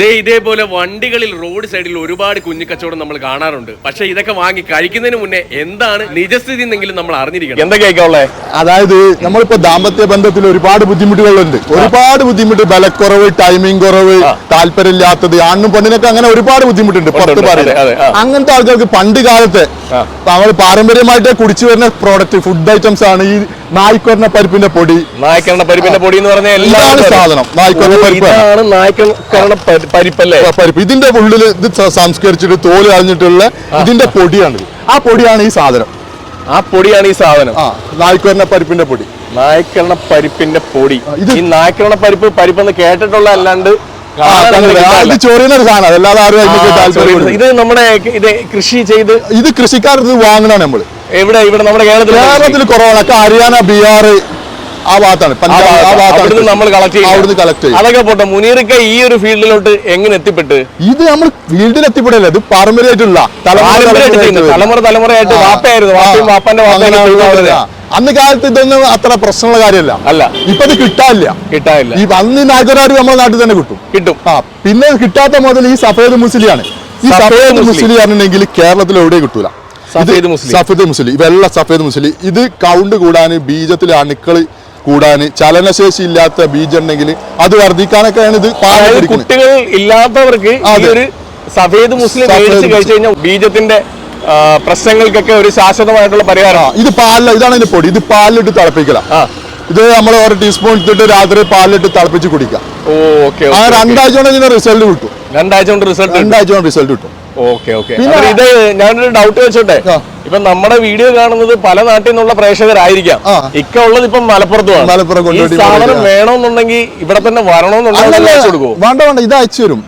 ദേ ഇതേപോലെ വണ്ടികളിൽ റോഡ് സൈഡിൽ ഒരുപാട് കുഞ്ഞിക്കച്ചവടം നമ്മൾ കാണാറുണ്ട്. പക്ഷെ ഇതൊക്കെ വാങ്ങി കഴിക്കുന്നതിന് മുന്നേ എന്താണ് നിജസ്ഥിതി എന്നെങ്കിലും നമ്മൾ അറിഞ്ഞിരിക്കണം. എന്താ കേൾക്കാവുള്ളേ അതായത് നമ്മളിപ്പോ ദാമ്പത്യ ബന്ധത്തിൽ ഒരുപാട് ബുദ്ധിമുട്ടുകളുണ്ട്. ഒരുപാട് ബുദ്ധിമുട്ട് ബലക്കുറവ് ടൈമിംഗ് കുറവ് താല്പര്യമില്ലാത്തത് ആണ്ണും പെണ്ണിനൊക്കെ അങ്ങനെ ഒരുപാട് ബുദ്ധിമുട്ടുണ്ട് പുറത്ത് പറയുന്നത്. അങ്ങനത്തെ ആൾക്കാർക്ക് പണ്ട് കാലത്തെ നമ്മൾ പാരമ്പര്യമായിട്ട് കുടിച്ചു വരുന്ന പ്രോഡക്റ്റ് ഫുഡ് ഐറ്റംസ് ആണ് ഈ നായ്ക്കൊരണ പരിപ്പിന്റെ പൊടി. നായ്ക്കരണ പരിപ്പിന്റെ പൊടി എന്ന് പറഞ്ഞാൽ എല്ലാ സാധനം. നായ്ക്കൊരണ പരിപ്പ്. ഇതാണ് നായ്ക്കരണ പരിപ്പല്ലേ? പരിപ്പ്. ഇതിന്റെ ഉള്ളിൽ ഇത് സംസ്കരിച്ചിട്ട് തോൽ കളഞ്ഞിട്ടുള്ള ഇതിന്റെ പൊടിയാണ് ആ പൊടിയാണ് ഈ സാധനം. ആ പൊടിയാണ് ഈ സാധനം. ആ നായ്ക്കൊരണ പരിപ്പിന്റെ പൊടി. നായ്ക്കരണ പരിപ്പിന്റെ പൊടി. ഈ നായ്ക്കരണ പരിപ്പ് പരിപ്പെന്ന് കേട്ടിട്ടുള്ള അല്ലാണ്ട് ഇത് ഒരു സാധനം. അതല്ലാതെ ആരും താല്പര്യം ഇത് നമ്മുടെ ഇത് കൃഷി ചെയ്ത് ഇത് കൃഷിക്കാർ ഇത് വാങ്ങണ നമ്മൾ. എവിടെ? ഇവിടെ നമ്മുടെ കേരളത്തിൽ കേരളത്തിൽ കൊറോണ ഒക്കെ ഹരിയാന ബീഹാർ ആ ഭാഗത്താണ്. അവിടുന്ന് നമ്മൾ കളക്ട് ചെയ്യും അവിടുന്ന് കളക്ട് ചെയ്യും. അതൊക്കെ പോട്ടെ മുനീറൊക്കെ ഈ ഒരു ഫീൽഡിലോട്ട് എങ്ങനെ എത്തിപ്പെട്ട്? ഇത് നമ്മൾ ഫീൽഡിൽ എത്തിപ്പെടില്ല ഇത് പാരമ്പര്യമായിട്ടുള്ള തലമുറ തലമുറ തലമുറയായിട്ട് വാപ്പയായിരുന്നു. വാപ്പയും. വാപ്പന്റെ ആ. അന്ന് കാലത്ത് ഇതൊന്നും അത്ര പ്രശ്നമുള്ള കാര്യമല്ല. അല്ല. ഇപ്പൊ ഇത് കിട്ടാനില്ല. കിട്ടാനില്ല. ഈ അന്ന് നാഗരാട് നമ്മുടെ നാട്ടിൽ തന്നെ കിട്ടും. കിട്ടും. ആ പിന്നെ കിട്ടാത്ത മുതൽ ഈ സഫേദ് മുസ്ലിയാണ്. ഈ സഫേദ് മുസ്ലി. ആണെങ്കിൽ പറഞ്ഞിട്ടുണ്ടെങ്കിൽ കേരളത്തിൽ എവിടെയും കിട്ടൂല. സഫേദ് മുസ്ലി. സഫേദ് മുസ്ലി. വെള്ള സഫേദ് മുസ്ലി. ഇത് കൗണ്ട് കൂടാൻ ബീജത്തിലെ അണുക്കൾ കൂടാൻ ചലനശേഷി ഇല്ലാത്ത ബീജം ഉണ്ടെങ്കിൽ അത് വർദ്ധിക്കാനൊക്കെയാണ് ഇത് കുട്ടികൾ ഇല്ലാത്തവർക്ക് സഫേദ് മുസ്ലിം. കഴിച്ചു കഴിഞ്ഞാൽ ബീജത്തിന്റെ പ്രശ്നങ്ങൾക്കൊക്കെ ഒരു ശാശ്വതമായിട്ടുള്ള പരിഹാരമാണ് ഇത് പാലില ഇതാണ് ഇതിന്റെ പൊടി. ഇത് പാലിലിട്ട് തിളപ്പിക്കല. ഇത് നമ്മൾ ഒരു ടീസ്പൂൺ എടുത്തിട്ട് രാത്രി പാലിലിട്ട് തിളപ്പിച്ച് കുടിക്കാം. ഓക്കെ ആ രണ്ടാഴ്ച കൊണ്ട് ഇതിന്റെ റിസൾട്ട് കിട്ടും. രണ്ടാഴ്ച കൊണ്ട് റിസൾട്ട് രണ്ടാഴ്ച കൊണ്ട് റിസൾട്ട് കിട്ടും. Okay okay. ഇത് ഞാനൊരു ഡൗട്ട് വെച്ചോട്ടെ. ഇപ്പൊ നമ്മുടെ വീഡിയോ കാണുന്നത് പല നാട്ടിൽ നിന്നുള്ള പ്രേക്ഷകരായിരിക്കാം. ഇക്ക ഉള്ളത് ഇപ്പം മലപ്പുറത്തുമാണ്. മലപ്പുറം സാധനം. വേണമെന്നുണ്ടെങ്കിൽ ഇവിടെ തന്നെ വരണമെന്നുണ്ടെങ്കിൽ വേണ്ട വേണ്ട ഇത് അയച്ചു തരും.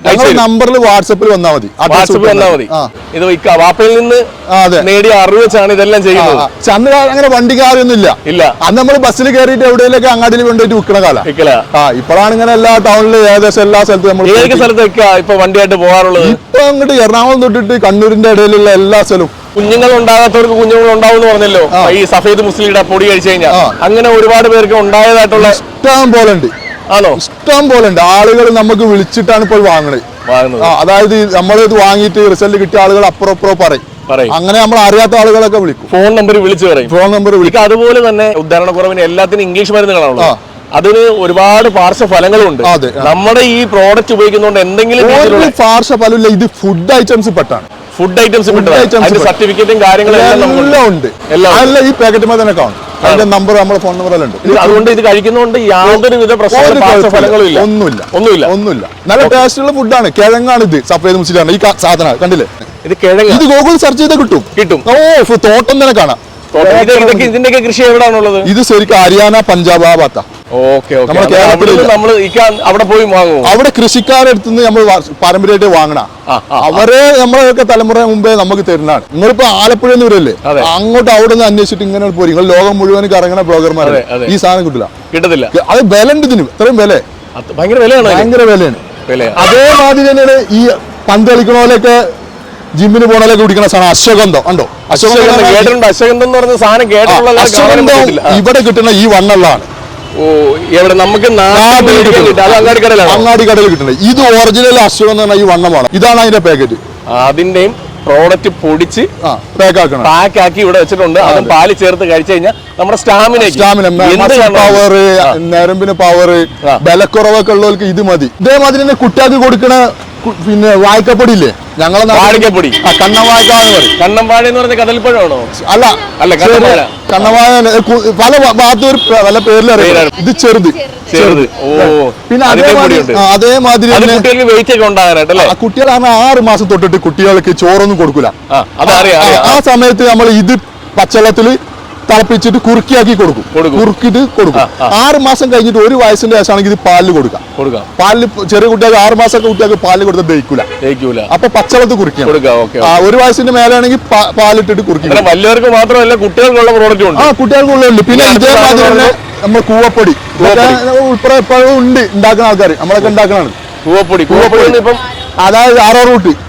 നമ്പറിൽ വാട്സപ്പിൽ വന്നാൽ മതി. വാട്സപ്പിൽ വാട്സപ്പ് വന്നാൽ മതി. ഇത് ഇക്ക വാപ്പയിൽ നിന്ന് നേടിയ അറിവ് വെച്ചാണ് ഇതെല്ലാം ചെയ്യുന്നത്. ആ. അന്ന് അങ്ങനെ വണ്ടി കാര്യമൊന്നും ഇല്ല. ഇല്ല അന്ന് നമ്മൾ ബസ്സിൽ കയറിയിട്ട് എവിടെയെങ്കിലും അങ്ങാടിയിൽ കൊണ്ടുപോയിട്ട് വിൽക്കണ കാല. ആ ഇപ്പോഴാണ് ഇങ്ങനെ എല്ലാ ടൗണിലും ഏകദേശം എല്ലാ സ്ഥലത്തും നമ്മൾ ഏതൊക്കെ സ്ഥലത്തൊക്കെ ഇപ്പൊ വണ്ടിയായിട്ട് പോകാറുള്ളത്? ഇപ്പൊ അങ്ങോട്ട് എറണാകുളം തൊട്ടിട്ട് കണ്ണൂരിന്റെ ഇടയിലുള്ള എല്ലാ സ്ഥലവും. കുഞ്ഞുങ്ങൾ ഉണ്ടാകാത്തവർക്ക് കുഞ്ഞുങ്ങൾ ഉണ്ടാവും എന്ന് പറഞ്ഞല്ലോ ഈ സഫേദ് മുസ്ലിയുടെ പൊടി കഴിച്ചു കഴിഞ്ഞാൽ. അങ്ങനെ ഒരുപാട് പേർക്ക് ഉണ്ടായതായിട്ടുള്ള ഇഷ്ടം പോലെ ഉണ്ട് ആണോ? ഇഷ്ടം പോലെ ഉണ്ട് ആളുകൾ നമുക്ക് വിളിച്ചിട്ടാണ് ഇപ്പോൾ വാങ്ങണത്. അതായത് നമ്മൾ ഇത് വാങ്ങിയിട്ട് റിസൾട്ട് കിട്ടിയ ആളുകൾ അപ്പുറം അപ്പുറം പറയും. അങ്ങനെ നമ്മൾ അറിയാത്ത ആളുകളൊക്കെ വിളിക്കും. ഫോൺ നമ്പർ വിളിച്ചു പറയും. ഫോൺ നമ്പർ വിളിക്കും. അതുപോലെ തന്നെ ഉദ്ധാരണക്കുറവിന് എല്ലാത്തിനും ഇംഗ്ലീഷ് മരുന്നുകളാണല്ലോ. അതിന് ഒരുപാട് പാർശ്വഫലങ്ങളും ഉണ്ട് നമ്മുടെ ഈ പ്രോഡക്റ്റ് ഉപയോഗിക്കുന്നതുകൊണ്ട് എന്തെങ്കിലും പാർശ്വഫലമില്ല. ഇത് ഫുഡ് ഐറ്റംസ് പെട്ടാണ്. ഫുഡ് ഐറ്റംസ് പെട്ട. സർട്ടിഫിക്കറ്റും കാര്യങ്ങളും എല്ലാം ഉണ്ട്. എല്ലാം ഈ പാക്കറ്റ് തന്നെ കാണും അതിന്റെ നമ്പർ നമ്മുടെ ഫോൺ നമ്പറിൽ ഉണ്ട്. അതുകൊണ്ട് ഇത് കഴിക്കുന്നതുകൊണ്ട് യാതൊരു വിധ പ്രശ്നങ്ങളും ഒന്നുമില്ല. ഒന്നുമില്ല. ഒന്നുമില്ല. നല്ല ടേസ്റ്റുള്ള ഫുഡാണ് കിഴങ്ങാണ് ഇത്. സഫേദ് മുസ്ലിമാണ് ഈ സാധനം കണ്ടില്ലേ? ഇത് കിഴങ്ങ്. ഇത് ഗൂഗിൾ സെർച്ച് ചെയ്താൽ കിട്ടും. കിട്ടും. ഓ തോട്ടം തന്നെ കാണാം. ഇതിന്റെ ഇതിന്റെയൊക്കെ കൃഷി എവിടെയാണുള്ളത് ഇത് ശരിക്കും ഹരിയാന പഞ്ചാബ് ആ ഭാഗത്താ ഓക്കെ ഓക്കെ നമ്മുടെ. നമ്മൾ അവിടെ പോയി വാങ്ങും അവിടെ കൃഷിക്കാരടുത്ത് നിന്ന് നമ്മൾ പാരമ്പര്യമായിട്ട് വാങ്ങണ. അവരെ നമ്മളൊക്കെ തലമുറ മുമ്പേ നമുക്ക് തരുന്നതാണ്. നിങ്ങളിപ്പോ ആലപ്പുഴ എന്ന് വരല്ലേ? അങ്ങോട്ട് അവിടെ നിന്ന് അന്വേഷിച്ചിട്ട് ഇങ്ങനെ പോയി നിങ്ങൾ ലോകം മുഴുവൻ കറങ്ങണ ബ്ലോഗർമാരെ. ഈ സാധനം കിട്ടില്ല. കിട്ടത്തില്ല. അത് വില ഉണ്ട് ഇതിന്. ഇത്രയും വില ഭയങ്കര വിലയാണ്. ഭയങ്കര വിലയാണ്. അതേ അതേമാതിരി തന്നെയാണ് ഈ പന്ത് കളിക്കണ പോലെയൊക്കെ ജിമ്മിന് പോണാലൊക്കെ കുടിക്കണ സാധനം അശ്വഗന്ധം. ഉണ്ടോ അശ്വഗന്ധം ഇവിടെ കിട്ടുന്ന ഈ വണ്ണുള്ളതാണ്. എവിടെ നമുക്ക് അങ്ങാടി കടയിൽ കിട്ടുന്നത്. ഇത് ഒറിജിനൽ അസുഖം എന്ന് പറഞ്ഞ ഈ വണ്ണമാണ്. ഇതാണ് അതിന്റെ പാക്കറ്റ് അതിന്റെയും പ്രോഡക്റ്റ് പൊടിച്ച് പാക്ക് ആക്കി ഇവിടെ വെച്ചിട്ടുണ്ട്. അതും പാൽ ചേർത്ത് കഴിച്ചു കഴിഞ്ഞാൽ നമ്മുടെ സ്റ്റാമിന സ്റ്റാമിന പവർ നരമ്പിന് പവർ. ബലക്കുറവൊക്കെ ഉള്ളവർക്ക് ഇത് മതി. ഇതേമാതിരി തന്നെ കുട്ടികൾക്ക് കൊടുക്കണ കു- പിന്നെ വായിക്കപ്പൊടിയില്ലേ? ഞങ്ങളെ വാഴക്കപ്പൊടി. കണ്ണവാഴ പറയും. കണ്ണമ്പാടി എന്ന് പറഞ്ഞ കദളിപ്പഴമാണോ അല്ല അല്ല, കണ്ണവാഴ. പല ഭാഗത്തൊരു ഒരു പ- പല പേരിലറിയാം അറിയാം ഇത് ചെറുത്. ചെറുത്. ഓ. പിന്നെ അതേമാതിരി അതേമാതിരി അത് കുട്ടികൾക്ക് വെയിറ്റ് ഒക്കെ ഉണ്ടാകാനായിട്ട് അല്ലേ? കുട്ടികൾ ആറ് മാസം തൊട്ടിട്ട് കുട്ടികൾക്ക് ചോറൊന്നും കൊടുക്കൂല. ആ സമയത്ത് നമ്മൾ ഇത് പച്ചവെള്ളത്തിൽ തിളപ്പിച്ചിട്ട് കുറുക്കിയാക്കി കൊടുക്കും. കുറുക്കിട്ട് കൊടുക്കും. ആറ് മാസം കഴിഞ്ഞിട്ട് ഒരു വയസ്സിന്റെ ശേഷമാണെങ്കിൽ ഇത് പാലിൽ കൊടുക്കാം. കൊടുക്കാം. പാലിൽ ചെറിയ കുട്ടികൾക്ക് ആറ് മാസം കുട്ടികൾക്ക് പാലിൽ കൊടുത്താൽ ദഹിക്കൂല. ദഹിക്കൂല. അപ്പൊ പച്ചവെള്ളത്തിൽ കുറിക്കാം ഒരു വയസ്സിന്റെ മേലാണെങ്കിൽ പാ- പാലിട്ടിട്ട് കുറുക്കി വലിയവർക്ക് മാത്രമല്ല കുട്ടികൾക്കുള്ള പ്രോഡക്റ്റ് ഉണ്ട്. ആ കുട്ടികൾക്കുള്ളുണ്ട് പിന്നെ ഇതേമാതിരി തന്നെ നമ്മൾ കൂവപ്പൊടി. ഉൾപ്പെടെ ഇപ്പോഴും ഉണ്ട് ഉണ്ടാക്കുന്ന ആൾക്കാർ നമ്മളൊക്കെ ഉണ്ടാക്കണാണ് കൂവപ്പൊടി. കൂവപ്പൊടി ഇപ്പം അതായത് ആറോ റൂട്ട്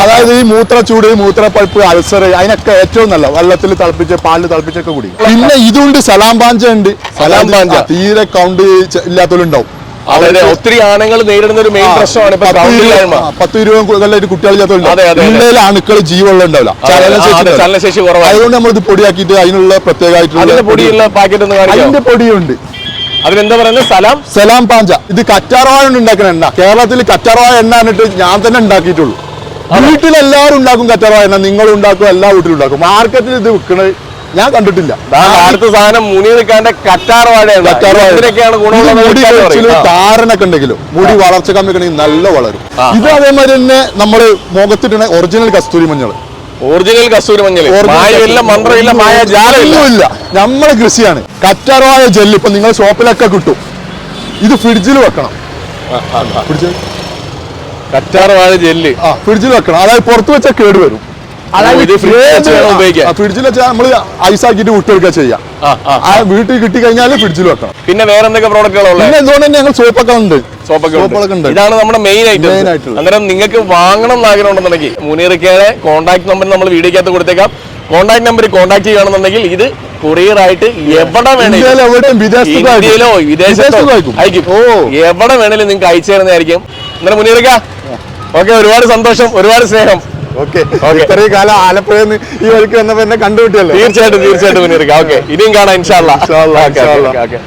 അതായത് ഈ മൂത്രച്ചൂട് മൂത്രപ്പഴുപ്പ് അൾസർ അതിനൊക്കെ ഏറ്റവും നല്ല വെള്ളത്തിൽ തിളപ്പിച്ച് പാലിൽ തിളപ്പിച്ചൊക്കെ കുടി പിന്നെ ഇതുണ്ട് സലാം പാഞ്ച ഉണ്ട്. സലാം പാഞ്ച. തീരെ കൗണ്ട് ഇല്ലാത്തവരുണ്ടാവും. അതായത് ഒത്തിരി ആണുങ്ങൾ നേരിടുന്ന ഒരു മെയിൻ പ്രശ്നമാണ് പത്ത് ഇരുപത് കുട്ടികളില്ലാത്തവരുണ്ടാവും അണുക്കൾ ജീവനുള്ള ഉണ്ടാവില്ല. ചലനശേഷി അതുകൊണ്ട് നമ്മൾ ഇത് പൊടിയാക്കിയിട്ട് അതിനുള്ള പ്രത്യേകമായിട്ടുള്ള പൊടിയുള്ള പാക്കറ്റ് അതിന്റെ പൊടിയുണ്ട്. അതിനെന്താ പറയുന്നത്? സലാം? സലാം പാഞ്ച ഇത് കറ്റാർവാഴ കൊണ്ട് ഉണ്ടാക്കുന്ന എണ്ണ. കേരളത്തിൽ കറ്റാർവാഴ എണ്ണ എന്നിട്ട് ഞാൻ തന്നെ ഉണ്ടാക്കിയിട്ടുള്ളൂ. വീട്ടിൽ എല്ലാവരും ഉണ്ടാക്കും കറ്റാർവാഴ എണ്ണ നിങ്ങൾ ഉണ്ടാക്കും എല്ലാ വീട്ടിലും ഉണ്ടാക്കും. മാർക്കറ്റിൽ ഇത് വിൽക്കണത് ഞാൻ കണ്ടിട്ടില്ല. അടുത്ത സാധനം മുനി കറ്റാർ വാഴയാണ് കറ്റാർവാഴ. ഇതിനൊക്കെയാണ് ഇത് ഗുണമുള്ളത് മുടി എന്ന് പറയും. കൊഴിച്ചിൽ, ആ. താരനൊക്കെ ഉണ്ടെങ്കിലും മുടി വളർച്ച കമ്മി നല്ല വളരും. ഇത് അതേമാതിരി തന്നെ നമ്മൾ മുഖത്തിട്ടാണ് ഒറിജിനൽ കസ്തൂരി മഞ്ഞൾ ഒറിജിനൽ കസ്തൂരി മഞ്ഞൾ മന്ത്രമില്ല മായ ജാലമില്ല നമ്മൾ നമ്മളെ കൃഷിയാണ്. കറ്റാർവാഴ ജെല്ല് ഇപ്പൊ നിങ്ങൾ ഷോപ്പിലൊക്കെ കിട്ടും. ഇത് ഫ്രിഡ്ജിൽ വെക്കണം. ഫ്രിഡ്ജിൽ കറ്റാർ വാഴ ജെല്ല്. ആ ഫ്രിഡ്ജിൽ വെക്കണം. അതായത് പുറത്ത് വെച്ചാൽ കേട് വരും. ഫ്രിഡ്ജിൽ വെച്ചാൽ നമ്മൾ ഐസ് വിട്ടെടുക്കുക ചെയ്യാം. വീട്ടിൽ കിട്ടി കഴിഞ്ഞാൽ ഫ്രിഡ്ജിൽ വെക്കണം. പിന്നെ വേറെ എന്തൊക്കെ പ്രോഡക്റ്റുകളുള്ളത് പിന്നെ എന്തുകൊണ്ട് തന്നെ ഞങ്ങൾ സോപ്പൊക്കെ ഉണ്ട്. സോപ്പൊക്കെ ഉണ്ട്. ഇതാണ് നമ്മുടെ മെയിൻ ആയിട്ടുള്ളത്. അന്നേരം നിങ്ങൾക്ക് വാങ്ങണം എന്ന് ആഗ്രഹം ഉണ്ടെന്നുണ്ടെങ്കിൽ മുനീറിക്കയുടെ കോൺടാക്ട് നമ്പർ നമ്മൾ വീഡിയോക്കകത്ത് കൊടുത്തേക്കാം. കോൺടാക്ട് നമ്പർ കോൺടാക്ട് ചെയ്യുകയാണെന്നുണ്ടെങ്കിൽ ഇത് കൊറിയർ ആയിട്ട് എവിടെ വേണേലും വിദേശത്തോ അയക്കും ഓ. എവിടെ വേണേലും നിങ്ങൾക്ക് അയച്ചു തരുന്നതായിരിക്കും. അന്നേരം മുനീറിക്ക ഓക്കെ ഒരുപാട് സന്തോഷം ഒരുപാട് സ്നേഹം. Okay okay. ഇത്രയും കാലം ആലപ്പുഴ ഈ വഴിക്ക് വന്നപ്പോ എന്നെ കണ്ടുപിട്ടിയല്ലോ തീർച്ചയായിട്ടും തീർച്ചയായിട്ടും ഓക്കെ ഇനിയും കാണാം ഇൻഷാല്ലാ. ഓക്കെ.